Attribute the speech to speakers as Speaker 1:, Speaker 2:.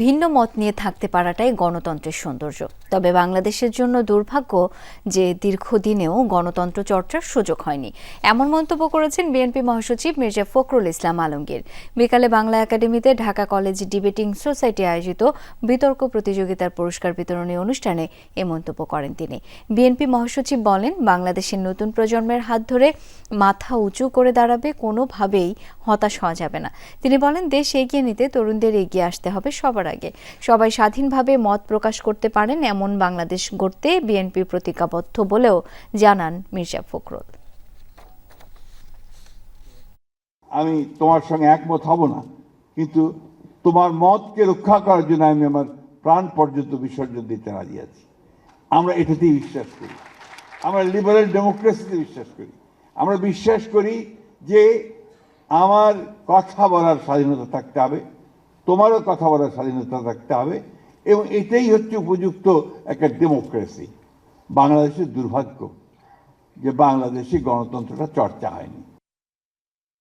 Speaker 1: ভিন্ন মত নিয়ে থাকতে পারাটাই গণতন্ত্রের সৌন্দর্য। তবে বাংলাদেশের জন্য দুর্ভাগ্য যে দীর্ঘদিনেও গণতন্ত্র চর্চার সুযোগ হয়নি। এমন মন্তব্য করেছেন বিএনপি মহাসচিব মির্জা ফখরুল ইসলাম আলমগীর। বিকালে বাংলা একাডেমিতে ঢাকা কলেজ ডিবেটিং সোসাইটি আয়োজিত বিতর্ক প্রতিযোগিতার পুরস্কার বিতরণী অনুষ্ঠানে এ মন্তব্য করেন তিনি। বিএনপি মহাসচিব বলেন, বাংলাদেশের নতুন প্রজন্মের হাত ধরে মাথা উঁচু করে দাঁড়াবে কোনোভাবেই হতাশ হওয়া যাবে না। তিনি বলেন, দেশ এগিয়ে নিতে তরুণদের এগিয়ে আসতে হবে সবার আগে। সবাই স্বাধীনভাবে মত প্রকাশ করতে পারেন এমন বাংলাদেশ গড়তে বিএনপি প্রতিজ্ঞাবদ্ধ বলেও জানান মির্জা ফখরুল।
Speaker 2: আমি তোমার সঙ্গে একমত হব না, কিন্তু তোমার মতকে রক্ষা করার জন্য আমি আমার প্রাণ পর্যন্ত বিসর্জন দিতে রাজি আছি। আমরা এটাতেই বিশ্বাস করি। আমরা লিবারেল ডেমোক্রেসিতে বিশ্বাস করি। আমরা বিশ্বাস করি যে আমার কথা বলার স্বাধীনতা থাকতে হবে। তোমারও কথা বলার স্বাধীনতা থাকতে হবে এবং এটাই হচ্ছে উপযুক্ত একটা ডেমোক্রেসি বাংলাদেশের দুর্ভাগ্য যে বাংলাদেশি গণতন্ত্রটা চর্চা হয়নি।